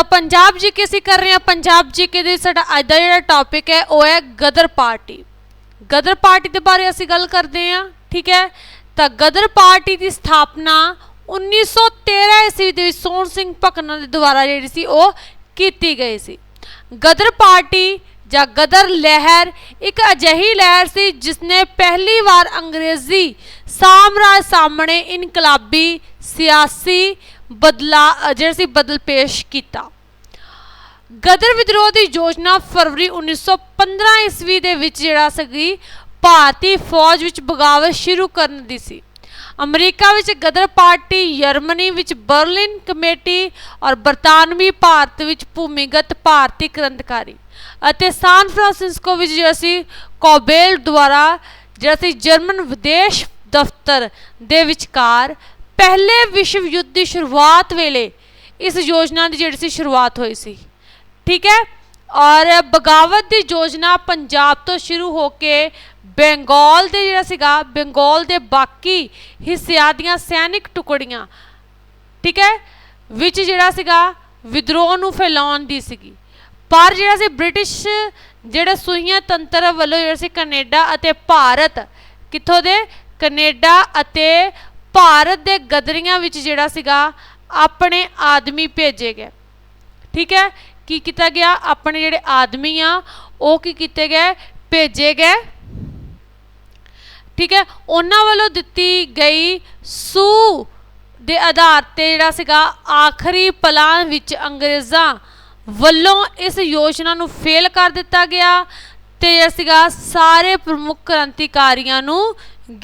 ਤਾਂ ਪੰਜਾਬ ਜੀਕੇ ਅਸੀਂ ਕਰ ਰਹੇ ਹਾਂ, ਪੰਜਾਬ ਜੀਕੇ ਦੇ ਸਾਡਾ ਅੱਜ ਦਾ ਜਿਹੜਾ ਟੌਪਿਕ ਹੈ, ਉਹ ਹੈ ਗਦਰ ਪਾਰਟੀ। ਗਦਰ ਪਾਰਟੀ ਦੇ ਬਾਰੇ ਅਸੀਂ ਗੱਲ ਕਰਦੇ ਹਾਂ, ਠੀਕ ਹੈ? ਤਾਂ ਗਦਰ ਪਾਰਟੀ ਦੀ ਸਥਾਪਨਾ 1913 ਈਸਵੀ ਦੇ ਵਿੱਚ ਸੋਹਣ ਸਿੰਘ ਭਕਨਾ ਦੇ ਦੁਆਰਾ ਜਿਹੜੀ ਸੀ, ਉਹ ਕੀਤੀ ਗਈ ਸੀ। ਗਦਰ ਪਾਰਟੀ ਜਾਂ ਗਦਰ ਲਹਿਰ ਇੱਕ ਅਜਿਹੀ ਲਹਿਰ ਸੀ ਜਿਸ ਨੇ ਪਹਿਲੀ ਵਾਰ ਅੰਗਰੇਜ਼ੀ ਸਾਮਰਾਜ ਸਾਹਮਣੇ ਇਨਕਲਾਬੀ, ਸਿਆਸੀ ਬਦਲਾ ਜਿਹੜਾ ਸੀ ਬਦਲ ਪੇਸ਼ ਕੀਤਾ। ਗਦਰ ਵਿਦਰੋਹ ਦੀ ਯੋਜਨਾ ਫਰਵਰੀ 1915 ਈਸਵੀ ਦੇ ਵਿੱਚ ਜਿਹੜਾ ਸੀਗੀ, ਭਾਰਤੀ ਫੌਜ ਵਿੱਚ ਬਗਾਵਤ ਸ਼ੁਰੂ ਕਰਨ ਦੀ ਸੀ। ਅਮਰੀਕਾ ਵਿੱਚ ਗਦਰ ਪਾਰਟੀ, ਜਰਮਨੀ ਵਿੱਚ ਬਰਲਿਨ ਕਮੇਟੀ ਔਰ ਬਰਤਾਨਵੀ ਭਾਰਤ ਵਿੱਚ ਭੂਮੀਗਤ ਭਾਰਤੀ ਕ੍ਰਾਂਤੀਕਾਰੀ ਅਤੇ ਸਾਨ ਫਰਾਂਸਿਸਕੋ ਵਿੱਚ ਜਿਹੜਾ ਸੀ, ਕੋਬੇਲ ਦੁਆਰਾ ਜਿਹੜਾ ਸੀ ਜਰਮਨ ਵਿਦੇਸ਼ ਦਫ਼ਤਰ ਦੇ ਵਿਚਕਾਰ ਪਹਿਲੇ ਵਿਸ਼ਵ ਯੁੱਧ ਦੀ ਸ਼ੁਰੂਆਤ ਵੇਲੇ ਇਸ ਯੋਜਨਾ ਦੀ ਜਿਹੜੀ ਸੀ ਸ਼ੁਰੂਆਤ ਹੋਈ ਸੀ। ਠੀਕ ਹੈ? ਔਰ ਬਗਾਵਤ ਦੀ ਯੋਜਨਾ ਪੰਜਾਬ ਤੋਂ ਸ਼ੁਰੂ ਹੋ ਕੇ ਬੰਗਾਲ ਦੇ ਜਿਹੜਾ ਸੀਗਾ, ਬੰਗਾਲ ਦੇ ਬਾਕੀ ਹਿੱਸਿਆਂ ਦੀਆਂ ਸੈਨਿਕ ਟੁਕੜੀਆਂ, ਠੀਕ ਹੈ? ਵਿੱਚ ਜਿਹੜਾ ਸੀਗਾ, ਵਿਦਰੋਹ ਨੂੰ ਫੈਲਾਉਣ ਦੀ ਸੀਗੀ। ਪਰ ਜਿਹੜਾ ਸੀ ਬ੍ਰਿਟਿਸ਼ ਜਿਹੜੇ ਸੂਹੀਆਂ ਤੰਤਰ ਵੱਲੋਂ ਜਿਹੜਾ ਸੀ ਕੈਨੇਡਾ ਅਤੇ ਭਾਰਤ, ਕਿੱਥੋਂ ਦੇ? ਕੈਨੇਡਾ ਅਤੇ ਭਾਰਤ ਦੇ ਗਦਰੀਆਂ ਵਿੱਚ ਜਿਹੜਾ ਸੀਗਾ, ਆਪਣੇ ਆਦਮੀ ਭੇਜੇ ਗਏ। ਠੀਕ ਹੈ? ਕੀ ਕੀਤਾ ਗਿਆ? ਆਪਣੇ ਜਿਹੜੇ ਆਦਮੀ ਆ, ਉਹ ਕੀ ਕੀਤੇ ਗਏ? ਭੇਜੇ ਗਏ। ਠੀਕ ਹੈ? ਉਹਨਾਂ ਵੱਲੋਂ ਦਿੱਤੀ ਗਈ ਸੂ ਦੇ ਆਧਾਰ ਤੇ ਜਿਹੜਾ ਸੀਗਾ, ਆਖਰੀ ਪਲਾਂ ਵਿੱਚ ਅੰਗਰੇਜ਼ਾਂ ਵੱਲੋਂ ਇਸ ਯੋਜਨਾ ਨੂੰ ਫੇਲ ਕਰ ਦਿੱਤਾ ਗਿਆ ਤੇ ਜਿਹੜਾ ਸੀਗਾ, ਸਾਰੇ ਪ੍ਰਮੁੱਖ ਕ੍ਰਾਂਤੀਕਾਰੀਆਂ ਨੂੰ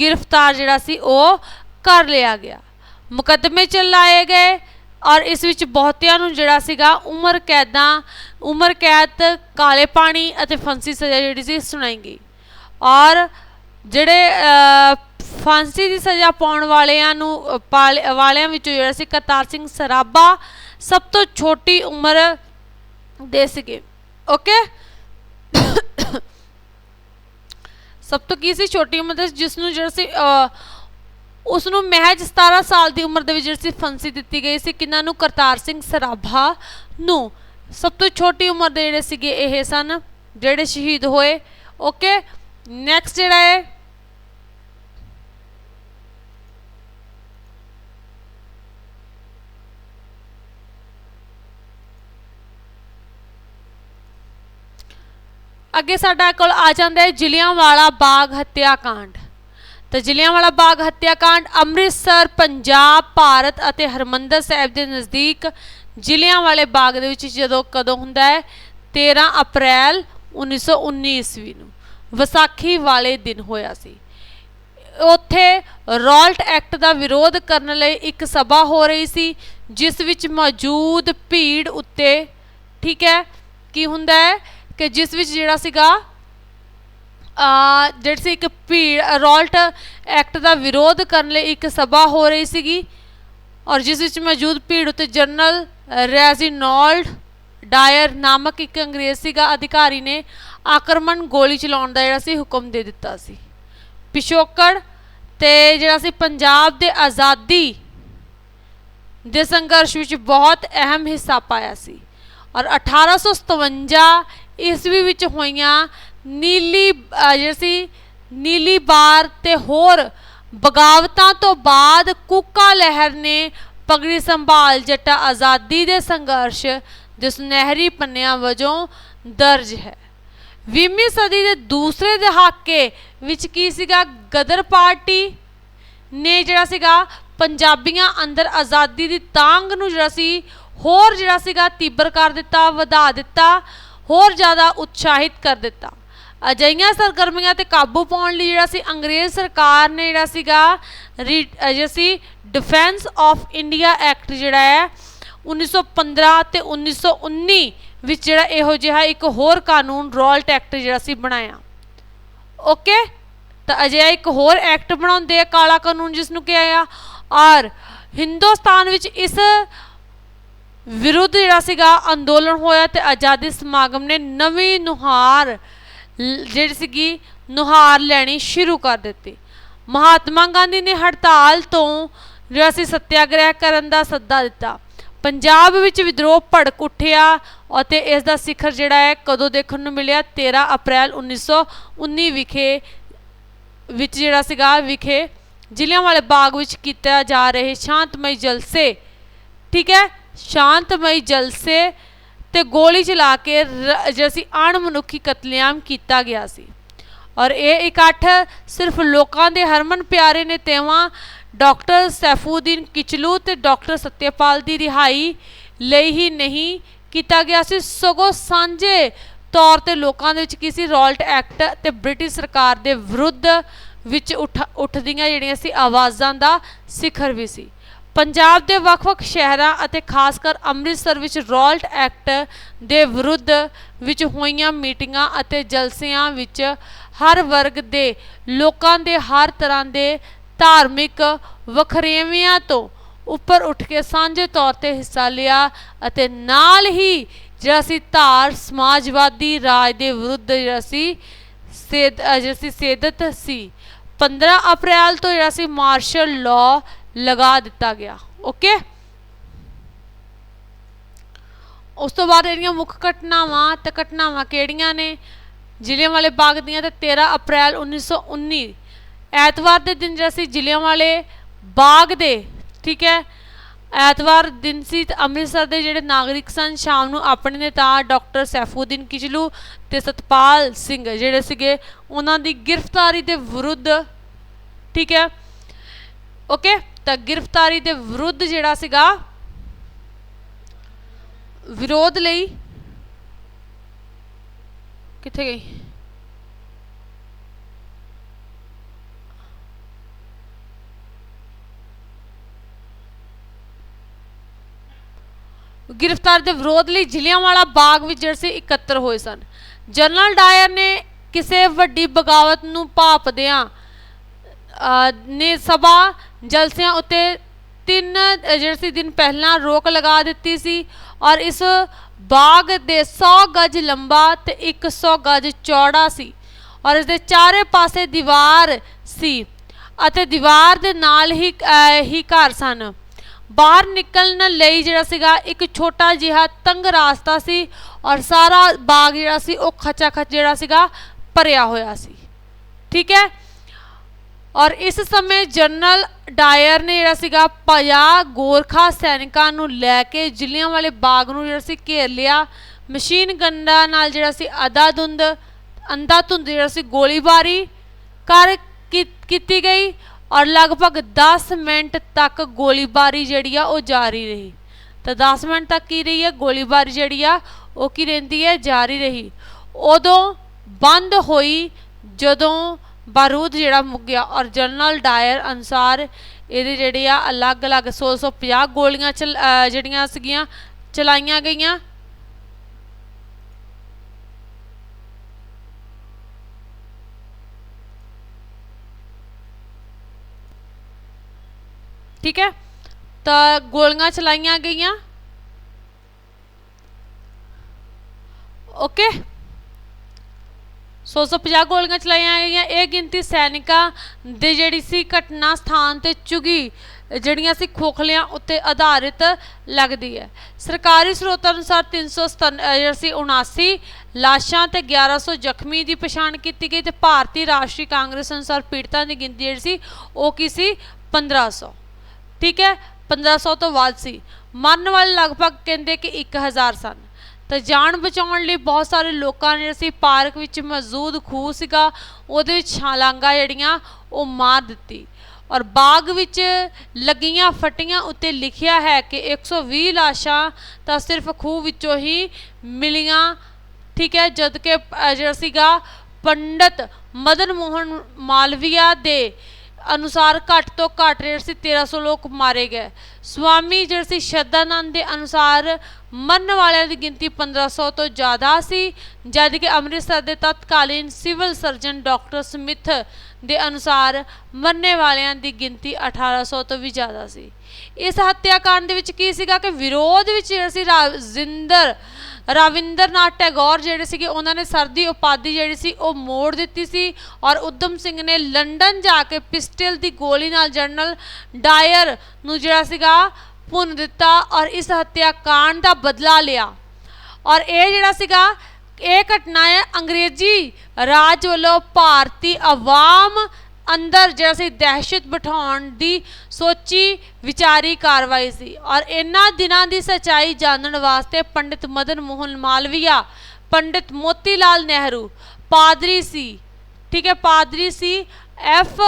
ਗ੍ਰਿਫਤਾਰ ਜਿਹੜਾ ਸੀ, ਉਹ ਕਰ ਲਿਆ ਗਿਆ। ਮੁਕੱਦਮੇ ਚਲਾਏ ਗਏ ਔਰ ਇਸ ਵਿੱਚ ਬਹੁਤਿਆਂ ਨੂੰ ਜਿਹੜਾ ਸੀਗਾ ਉਮਰ ਕੈਦਾਂ, ਉਮਰ ਕੈਦ, ਕਾਲੇ ਪਾਣੀ ਅਤੇ ਫਾਂਸੀ ਸਜ਼ਾ ਜਿਹੜੀ ਸੀ ਸੁਣਾਈ ਗਈ। ਔਰ ਜਿਹੜੇ ਫਾਂਸੀ ਦੀ ਸਜ਼ਾ ਪਾਉਣ ਵਾਲਿਆਂ ਨੂੰ ਪਾਲ- ਵਾਲਿਆਂ ਵਿੱਚੋਂ ਜਿਹੜਾ ਸੀ ਕਰਤਾਰ ਸਿੰਘ ਸਰਾਭਾ ਸਭ ਤੋਂ ਛੋਟੀ ਉਮਰ ਦੇ ਸੀਗੇ। ਓਕੇ? ਸਭ ਤੋਂ ਕੀ ਸੀ? ਛੋਟੀ ਉਮਰ ਦੇ ਜਿਸ ਨੂੰ ਜਿਹੜਾ ਸੀ ਉਸ ਨੂੰ ਮਹਿਜ 17 ਸਾਲ ਦੀ ਉਮਰ ਦੇ ਵਿੱਚ ਜਿਹੜੀ ਸੀ ਫਾਂਸੀ ਦਿੱਤੀ ਗਈ ਸੀ, ਕਿਨਾਂ ਨੂੰ? ਕਰਤਾਰ ਸਿੰਘ ਸਰਾਭਾ ਨੂੰ। ਸਭ ਤੋਂ ਛੋਟੀ ਉਮਰ ਦੇ ਜਿਹੜੇ ਸੀਗੇ ਇਹ ਸਨ, ਜਿਹੜੇ ਸ਼ਹੀਦ ਹੋਏ। ਓਕੇ ਨੈਕਸਟ ਜਿਹੜਾ ਹੈ। ਅੱਗੇ ਸਾਡਾ ਕੋਲ ਆ ਜਾਂਦਾ ਹੈ ਜ਼ਿਲ੍ਹਿਆਂਵਾਲਾ ਬਾਗ ਹੱਤਿਆਕਾਂਡ। ਤਾਂ ਜ਼ਿਲ੍ਹਿਆਂਵਾਲਾ ਬਾਗ ਹੱਤਿਆਕਾਂਡ ਅੰਮ੍ਰਿਤਸਰ, ਪੰਜਾਬ, ਭਾਰਤ ਅਤੇ ਹਰਮੰਦਰ ਸਾਹਿਬ ਦੇ ਨਜ਼ਦੀਕ ਜ਼ਿਲ੍ਹਿਆਂਵਾਲੇ ਬਾਗ ਦੇ ਵਿੱਚ ਜਦੋਂ ਕਦੋਂ ਹੁੰਦਾ ਹੈ? 13 ਅਪ੍ਰੈਲ 1919 ਈਸਵੀ ਨੂੰ। ਵਿਸਾਖੀ ਵਾਲੇ ਦਿਨ ਹੋਇਆ ਸੀ। ਉੱਥੇ ਰੌਲਟ ਐਕਟ ਦਾ ਵਿਰੋਧ ਕਰਨ ਲਈ ਇੱਕ ਸਭਾ ਹੋ ਰਹੀ ਸੀ, ਜਿਸ ਵਿੱਚ ਮੌਜੂਦ ਭੀੜ ਉੱਤੇ, ਠੀਕ ਹੈ, ਕੀ ਹੁੰਦਾ ਹੈ ਕਿ ਜਿਸ ਵਿੱਚ ਜਿਹੜਾ ਸੀਗਾ ਜਿਹੜੀ ਸੀ ਇੱਕ ਭੀੜ ਰੌਲਟ ਐਕਟ ਦਾ ਵਿਰੋਧ ਕਰਨ ਲਈ ਇੱਕ ਸਭਾ ਹੋ ਰਹੀ ਸੀਗੀ ਔਰ ਜਿਸ ਵਿੱਚ ਮੌਜੂਦ ਭੀੜ ਉੱਤੇ ਜਨਰਲ ਰੈਜ਼ੀਨੋਲਡ ਡਾਇਰ ਨਾਮਕ ਇੱਕ ਅੰਗਰੇਜ਼ ਸੀਗਾ, ਅਧਿਕਾਰੀ ਨੇ ਆਕਰਮਣ ਗੋਲੀ ਚਲਾਉਣ ਦਾ ਜਿਹੜਾ ਸੀ ਹੁਕਮ ਦੇ ਦਿੱਤਾ ਸੀ। ਪਿਸ਼ੋਕੜ ਤੇ ਜਿਹੜਾ ਸੀ ਪੰਜਾਬ ਦੇ ਆਜ਼ਾਦੀ ਦੇ ਸੰਘਰਸ਼ ਵਿੱਚ ਬਹੁਤ ਅਹਿਮ ਹਿੱਸਾ ਪਾਇਆ ਸੀ। ਔਰ 1857 ਈਸਵੀ ਵਿੱਚ ਹੋਈਆਂ ਨੀਲੀ, ਅਹ ਜਿਹੜੀ ਸੀ, ਨੀਲੀ ਬਾਰ ਤੇ ਹੋਰ ਬਗਾਵਤਾਂ ਤੋਂ ਬਾਅਦ ਕੂਕਾ ਲਹਿਰ ਨੇ ਪਗੜੀ ਸੰਭਾਲ ਜੱਟਾ ਆਜ਼ਾਦੀ ਦੇ ਸੰਘਰਸ਼ ਜਿਸ ਨਹਿਰੀ ਪੰਨਿਆਂ ਵਜੋਂ ਦਰਜ ਹੈ। 20ਵੀਂ ਸਦੀ ਦੇ ਦੂਸਰੇ ਦਹਾਕੇ ਵਿੱਚ ਕੀ ਸੀਗਾ? ਗਦਰ ਪਾਰਟੀ ਨੇ ਜਿਹੜਾ ਸੀਗਾ, ਪੰਜਾਬੀਆਂ ਅੰਦਰ ਆਜ਼ਾਦੀ ਦੀ ਤਾਂਗ ਨੂੰ ਜਿਹੜਾ ਸੀ, ਹੋਰ ਜਿਹੜਾ ਸੀਗਾ, ਤੀਬਰ ਕਰ ਦਿੱਤਾ, ਵਧਾ ਦਿੱਤਾ, ਹੋਰ ਜ਼ਿਆਦਾ ਉਤਸ਼ਾਹਿਤ ਕਰ ਦਿੱਤਾ। ਅਜਿਹੀਆਂ ਸਰਗਰਮੀਆਂ ਤੇ ਕਾਬੂ ਪਾਉਣ ਲਈ ਜਿਹੜਾ ਸੀ ਅੰਗਰੇਜ਼ ਸਰਕਾਰ ਨੇ ਜਿਹੜਾ ਸੀਗਾ, ਰੀ- ਜਿਹੜਾ ਸੀ ਡਿਫੈਂਸ ਆਫ ਇੰਡੀਆ ਐਕਟ ਜਿਹੜਾ ਹੈ 1915 ਤੇ 1919 ਵਿੱਚ ਜਿਹੜਾ ਇਹੋ ਜਿਹਾ ਇੱਕ ਹੋਰ ਕਾਨੂੰਨ ਰੌਲਟ ਐਕਟ ਜਿਹੜਾ ਸੀ ਬਣਾਇਆ। ਓਕੇ ਤਾਂ ਅਜਿਹਾ ਇੱਕ ਹੋਰ ਐਕਟ ਬਣਾਉਂਦੇ ਆ ਕਾਲਾ ਕਾਨੂੰਨ ਜਿਸ ਨੂੰ ਕਿਹਾ ਆ। ਔਰ ਹਿੰਦੁਸਤਾਨ ਵਿੱਚ ਇਸ ਵਿਰੁੱਧ ਜਿਹੜਾ ਸੀਗਾ ਅੰਦੋਲਨ ਹੋਇਆ ਤੇ ਆਜ਼ਾਦੀ ਸਮਾਗਮ ਨੇ ਨਵੀਂ ਨੁਹਾਰ ਜਿਹੜੀ ਸੀਗੀ ਨੁਹਾਰ ਲੈਣੀ ਸ਼ੁਰੂ ਕਰ ਦਿੱਤੀ। ਮਹਾਤਮਾ ਗਾਂਧੀ ਨੇ ਹੜਤਾਲ ਤੋਂ ਜਿਹੜਾ ਸੀ ਸੱਤਿਆਗ੍ਰਹਿ ਕਰਨ ਦਾ ਸੱਦਾ ਦਿੱਤਾ। ਪੰਜਾਬ ਵਿੱਚ ਵਿਦਰੋਹ ਭੜਕ ਉੱਠਿਆ ਅਤੇ ਇਸ ਦਾ ਸਿਖਰ ਜਿਹੜਾ ਹੈ ਕਦੋਂ ਦੇਖਣ ਨੂੰ ਮਿਲਿਆ? 13 ਅਪ੍ਰੈਲ 1919 ਵਿਖੇ, ਵਿੱਚ ਜਿਹੜਾ ਸੀਗਾ ਵਿਖੇ ਜ਼ਿਲ੍ਹਿਆਂਵਾਲੇ ਬਾਗ ਵਿੱਚ ਕੀਤਾ ਜਾ ਰਹੇ ਸ਼ਾਂਤਮਈ ਜਲਸੇ। ਠੀਕ ਹੈ? ਸ਼ਾਂਤਮਈ ਜਲਸੇ ਤੇ ਗੋਲੀ ਚਲਾ ਕੇ ਰ- ਜਿਹੜਾ ਸੀ ਅਣਮਨੁੱਖੀ ਕਤਲੇਆਮ ਕੀਤਾ ਗਿਆ ਸੀ। ਔਰ ਇਹ ਇਕੱਠ ਸਿਰਫ ਲੋਕਾਂ ਦੇ ਹਰਮਨ ਪਿਆਰੇ ਨੇ ਨੇਤਾਵਾਂ ਡਾਕਟਰ ਸੈਫੂਦੀਨ ਕਿਚਲੂ ਤੇ ਡਾਕਟਰ ਸਤਿਆਪਾਲ ਦੀ ਰਿਹਾਈ ਲਈ ਹੀ ਨਹੀਂ ਕੀਤਾ ਗਿਆ ਸੀ। ਸਗੋਂ ਸਾਂਝੇ ਤੌਰ ਤੇ ਲੋਕਾਂ ਦੇ ਵਿੱਚ ਕੀ ਸੀ? ਰੋਲਟ ਐਕਟ ਤੇ ਬ੍ਰਿਟਿਸ਼ ਸਰਕਾਰ ਦੇ ਵਿਰੁੱਧ ਵਿੱਚ ਉੱਠ, ਉੱਠਦੀਆਂ ਜਿਹੜੀਆਂ ਸੀ ਆਵਾਜ਼ਾਂ ਦਾ ਸਿਖਰ ਵੀ ਸੀ। ਪੰਜਾਬ ਦੇ ਵੱਖ-ਵੱਖ ਸ਼ਹਿਰਾਂ ਅਤੇ ਖਾਸ ਕਰ ਅੰਮ੍ਰਿਤਸਰ ਵਿੱਚ ਰੋਲਟ ਐਕਟ ਦੇ ਵਿਰੁੱਧ ਵਿੱਚ ਹੋਈਆਂ ਮੀਟਿੰਗਾਂ ਅਤੇ ਜਲਸਿਆਂ ਵਿੱਚ ਹਰ ਵਰਗ ਦੇ ਲੋਕਾਂ ਦੇ ਹਰ ਤਰ੍ਹਾਂ ਦੇ ਧਾਰਮਿਕ ਵਖਰੇਵਿਆਂ ਤੋਂ ਉੱਪਰ ਉੱਠ ਕੇ ਸਾਂਝੇ ਤੌਰ ਤੇ ਹਿੱਸਾ ਲਿਆ ਅਤੇ ਨਾਲ ਹੀ ਜਿਹੜਾ ਸੀ ਧਾਰ ਸਮਾਜਵਾਦੀ ਰਾਜ ਦੇ ਵਿਰੁੱਧ ਜਿਹੜਾ ਸੀ ਸੇਦ ਜਿਹੜਾ ਸੀ ਸੇਦਤ ਸੀ। 15 ਅਪ੍ਰੈਲ ਤੋਂ ਜਿਹੜਾ ਸੀ ਮਾਰਸ਼ਲ ਲਾਅ ਲਗਾ ਦਿੱਤਾ ਗਿਆ। ਓਕੇ ਉਸ ਤੋਂ ਬਾਅਦ ਇਹਦੀਆਂ ਮੁੱਖ ਘਟਨਾਵਾਂ ਤੇ ਘਟਨਾਵਾਂ ਕਿਹੜੀਆਂ ਨੇ? ਜ਼ਿਲ੍ਹਿਆਂਵਾਲੇ ਬਾਗ ਦੀਆਂ ਤੇ 13 ਅਪ੍ਰੈਲ 1919 ਐਤਵਾਰ ਦੇ ਦਿਨ ਜਿਹੜਾ ਸੀ ਜ਼ਿਲ੍ਹਿਆਂਵਾਲੇ ਬਾਗ ਦੇ, ਠੀਕ ਹੈ? ਐਤਵਾਰ ਦਿਨ ਸੀ ਤੇ ਅੰਮ੍ਰਿਤਸਰ ਦੇ ਜਿਹੜੇ ਨਾਗਰਿਕ ਸਨ, ਸ਼ਾਮ ਨੂੰ ਆਪਣੇ ਨੇਤਾ ਡਾਕਟਰ ਸੈਫੂਦੀਨ ਕਿਚਲੂ ਤੇ ਸਤਪਾਲ ਸਿੰਘ ਜਿਹੜੇ ਸੀਗੇ, ਉਹਨਾਂ ਦੀ ਗ੍ਰਿਫਤਾਰੀ ਦੇ ਵਿਰੁੱਧ, ਠੀਕ ਹੈ? ਓਕੇ ਤਾਂ ਗ੍ਰਿਫਤਾਰੀ ਦੇ ਵਿਰੁੱਧ ਜਿਹੜਾ ਸੀਗਾ ਵਿਰੋਧ ਲਈ ਕਿੱਥੇ ਗਈ? ਗ੍ਰਿਫਤਾਰ ਦੇ ਵਿਰੋਧ ਲਈ ਜ਼ਿਲ੍ਹਿਆਂਵਾਲਾ ਬਾਗ ਵਿੱਚ ਜਿਹੜੇ ਸੀ ਇਕੱਤਰ ਹੋਏ ਸਨ। ਜਨਰਲ ਡਾਇਰ ਨੇ ਕਿਸੇ ਵੱਡੀ ਬਗਾਵਤ ਨੂੰ ਭਾਪਦਿਆਂ ਨੇ ਸਭਾ ਜਲਸਿਆਂ ਉੱਤੇ ਤਿੰਨ ਜਿਹੜੇ ਸੀ ਦਿਨ ਪਹਿਲਾਂ ਰੋਕ ਲਗਾ ਦਿੱਤੀ ਸੀ ਔਰ ਇਸ ਬਾਗ ਦੇ 100 ਗਜ ਲੰਬਾ ਤੇ 100 ਗਜ ਚੌੜਾ ਸੀ ਔਰ ਇਸ ਦੇ ਚਾਰੇ ਪਾਸੇ ਦੀਵਾਰ ਸੀ ਅਤੇ ਦੀਵਾਰ ਦੇ ਨਾਲ ਹੀ ਹੀ ਘਰ ਸਨ। ਬਾਹਰ ਨਿਕਲਣ ਲਈ ਜਿਹੜਾ ਸੀਗਾ ਇੱਕ ਛੋਟਾ ਜਿਹਾ ਤੰਗ ਰਾਸਤਾ ਸੀ ਔਰ ਸਾਰਾ ਬਾਗ ਜਿਹੜਾ ਸੀ ਉਹ ਖਚਾ ਖਚ ਜਿਹੜਾ ਸੀਗਾ ਭਰਿਆ ਹੋਇਆ ਸੀ। ਠੀਕ ਹੈ? ਔਰ ਇਸ ਸਮੇਂ ਜਨਰਲ ਡਾਇਰ ਨੇ ਜਿਹੜਾ ਸੀਗਾ 50 ਗੋਰਖਾ ਸੈਨਿਕਾਂ ਨੂੰ ਲੈ ਕੇ ਜ਼ਿਲ੍ਹਿਆਂ ਵਾਲੇ ਬਾਗ ਨੂੰ ਜਿਹੜਾ ਸੀ ਘੇਰ ਲਿਆ। ਮਸ਼ੀਨ ਗੰਨਾਂ ਨਾਲ ਜਿਹੜਾ ਸੀ ਅਦਾਧੁੰਦ ਅੰਧਾਧੁੰਦ ਜਿਹੜਾ ਸੀ ਗੋਲੀਬਾਰੀ ਕਰ ਕੀ- ਕੀਤੀ ਗਈ ਔਰ ਲਗਭਗ 10 ਮਿੰਟ ਤੱਕ ਗੋਲੀਬਾਰੀ ਜਿਹੜੀ ਆ ਉਹ ਜਾਰੀ ਰਹੀ। ਤਾਂ 10 ਮਿੰਟ ਤੱਕ ਕੀ ਰਹੀ ਹੈ ਗੋਲੀਬਾਰੀ ਜਿਹੜੀ ਆ ਉਹ ਕੀ ਰਹਿੰਦੀ ਹੈ? ਜਾਰੀ ਰਹੀ। ਉਦੋਂ ਬੰਦ ਹੋਈ ਜਦੋਂ ਬਾਰੂਦ ਜਿਹੜਾ ਮੁੱਕ ਗਿਆ ਔਰ ਜਨਰਲ ਡਾਇਰ ਅਨਸਾਰ ਇਹਦੇ ਜਿਹੜੇ ਆ ਅਲੱਗ-ਅਲੱਗ 150 ਗੋਲੀਆਂ ਚਲ ਅਹ ਜਿਹੜੀਆਂ ਸੀਗੀਆਂ ਚਲਾਈਆਂ ਗਈਆਂ। ਠੀਕ ਹੈ? ਤਾਂ ਗੋਲੀਆਂ ਚਲਾਈਆਂ ਗਈਆਂ। ਓਕੇ। 150 ਗੋਲੀਆਂ ਚਲਾਈਆਂ ਗਈਆਂ। ਇਹ ਗਿਣਤੀ ਸੈਨਿਕਾਂ ਦੇ ਜਿਹੜੀ ਸੀ ਘਟਨਾ ਸਥਾਨ ਤੇ ਚੁਗੀ, ਜਿਹੜੀਆਂ ਸੀ ਖੋਖਲਿਆਂ ਉੱਤੇ ਆਧਾਰਿਤ ਲੱਗਦੀ ਹੈ। ਸਰਕਾਰੀ ਸਰੋਤਾਂ ਅਨੁਸਾਰ 397 ਅਹ ਜਿਹੜਾ ਸੀ 79 ਲਾਸ਼ਾਂ ਤੇ 1100 ਜ਼ਖਮੀ ਦੀ ਪਛਾਣ ਕੀਤੀ ਗਈ ਤੇ ਭਾਰਤੀ ਰਾਸ਼ਟਰੀ ਕਾਂਗਰਸ ਅਨੁਸਾਰ ਪੀੜਤਾਂ ਦੀ ਗਿਣਤੀ ਜਿਹੜੀ ਸੀ ਉਹ ਕੀ ਸੀ? 1500 ਠੀਕ ਹੈ? 1500 ਤੋਂ ਵੱਧ ਸੀ। ਮਰਨ ਵਾਲੇ ਲਗਭਗ ਕਹਿੰਦੇ ਕਿ 1000 ਸਨ। ਤਾਂ ਜਾਨ ਬਚਾਉਣ ਲਈ ਬਹੁਤ ਸਾਰੇ ਲੋਕਾਂ ਨੇ ਅਸੀਂ ਪਾਰਕ ਵਿੱਚ ਮੌਜੂਦ ਖੂਹ ਸੀਗਾ, ਉਹਦੇ ਵਿੱਚ ਛਾਲਾਂਗਾ ਜਿਹੜੀਆਂ ਉਹ ਮਾਰ ਦਿੱਤੀ। ਔਰ ਬਾਗ ਵਿੱਚ ਲੱਗੀਆਂ ਫਟੀਆਂ ਉੱਤੇ ਲਿਖਿਆ ਹੈ ਕਿ 120 ਲਾਸ਼ਾਂ ਤਾਂ ਸਿਰਫ ਖੂਹ ਵਿੱਚੋਂ ਹੀ ਮਿਲੀਆਂ। ਠੀਕ ਹੈ ਜਦ ਕਿ ਜਿਹੜਾ ਸੀਗਾ ਪੰਡਤ ਮਦਨ ਮੋਹਨ ਮਾਲਵੀਆ ਦੇ ਅਨੁਸਾਰ ਘੱਟ ਤੋਂ ਘੱਟ ਜਿਹੜੇ ਸੀ 1300 ਲੋਕ ਮਾਰੇ ਗਏ। ਸਵਾਮੀ ਜਿਹੜੇ ਸੀ ਸ਼ਰਧਾਨੰਦ ਦੇ ਅਨੁਸਾਰ ਮਰਨ ਵਾਲਿਆਂ ਦੀ ਗਿਣਤੀ 1500 ਤੋਂ ਜ਼ਿਆਦਾ ਸੀ ਜਦ ਕਿ ਅੰਮ੍ਰਿਤਸਰ ਦੇ ਤਤਕਾਲੀਨ ਸਿਵਲ ਸਰਜਨ ਡਾਕਟਰ ਸਮਿਥ ਦੇ ਅਨੁਸਾਰ ਮੰਨੇ ਵਾਲਿਆਂ ਦੀ ਗਿਣਤੀ 1800 ਤੋਂ ਵੀ ਜ਼ਿਆਦਾ ਸੀ। ਇਸ ਹੱਤਿਆਕਾਂਡ ਦੇ ਵਿੱਚ ਕੀ ਸੀਗਾ ਕਿ ਵਿਰੋਧ ਵਿੱਚ ਜਿਹੜਾ ਸੀ ਰਾਜਿੰਦਰ ਰਾਵਿੰਦਰਨਾਥ ਟੈਗੋਰ ਜਿਹੜੇ ਸੀਗੇ, ਉਹਨਾਂ ਨੇ ਸਰਦੀ ਉਪਾਧੀ ਜਿਹੜੀ ਸੀ, ਉਹ ਮੋੜ ਦਿੱਤੀ ਸੀ ਔਰ ਉਦਮ ਸਿੰਘ ਨੇ ਲੰਡਨ ਜਾ ਕੇ ਪਿਸਟਲ ਦੀ ਗੋਲੀ ਨਾਲ ਜਨਰਲ ਡਾਇਰ ਨੂੰ ਜਿਹੜਾ ਸੀਗਾ ਭੁੰਨ ਦਿੱਤਾ ਔਰ ਇਸ ਹੱਤਿਆਕਾਂਡ ਦਾ ਬਦਲਾ ਲਿਆ। ਔਰ ਇਹ ਜਿਹੜਾ ਸੀਗਾ ਇਹ ਘਟਨਾ ਹੈ ਅੰਗਰੇਜ਼ੀ ਰਾਜ ਵੱਲੋਂ ਭਾਰਤੀ ਆਵਾਮ ਅੰਦਰ ਜਿਹੜਾ ਸੀ ਦਹਿਸ਼ਤ ਬਿਠਾਉਣ ਦੀ ਸੋਚੀ ਵਿਚਾਰੀ ਕਾਰਵਾਈ ਸੀ ਔਰ ਇਹਨਾਂ ਦਿਨਾਂ ਦੀ ਸਚਾਈ ਜਾਣਨ ਵਾਸਤੇ ਪੰਡਿਤ ਮਦਨ ਮੋਹਨ ਮਾਲਵੀਆ, ਪੰਡਿਤ ਮੋਤੀ ਲਾਲ ਨਹਿਰੂ, ਪਾਦਰੀ ਸੀ, ਠੀਕ ਹੈ, ਪਾਦਰੀ ਸੀ ਐਫ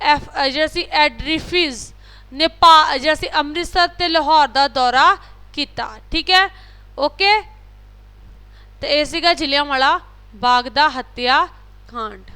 ਐਫ ਜਿਹੜਾ ਸੀ ਐਡਰੀਫਿਸ ਨੇ ਪਾ ਜਿਹੜਾ ਸੀ ਅੰਮ੍ਰਿਤਸਰ ਤੇ ਲਾਹੌਰ ਦਾ ਦੌਰਾ ਕੀਤਾ, ਠੀਕ ਹੈ ਓਕੇ ਤੇ ਇਹ ਸੀਗਾ ਜ਼ਿਲ੍ਹਿਆਂਵਾਲਾ ਬਾਗ ਦਾ ਹੱਤਿਆ ਕਾਂਡ।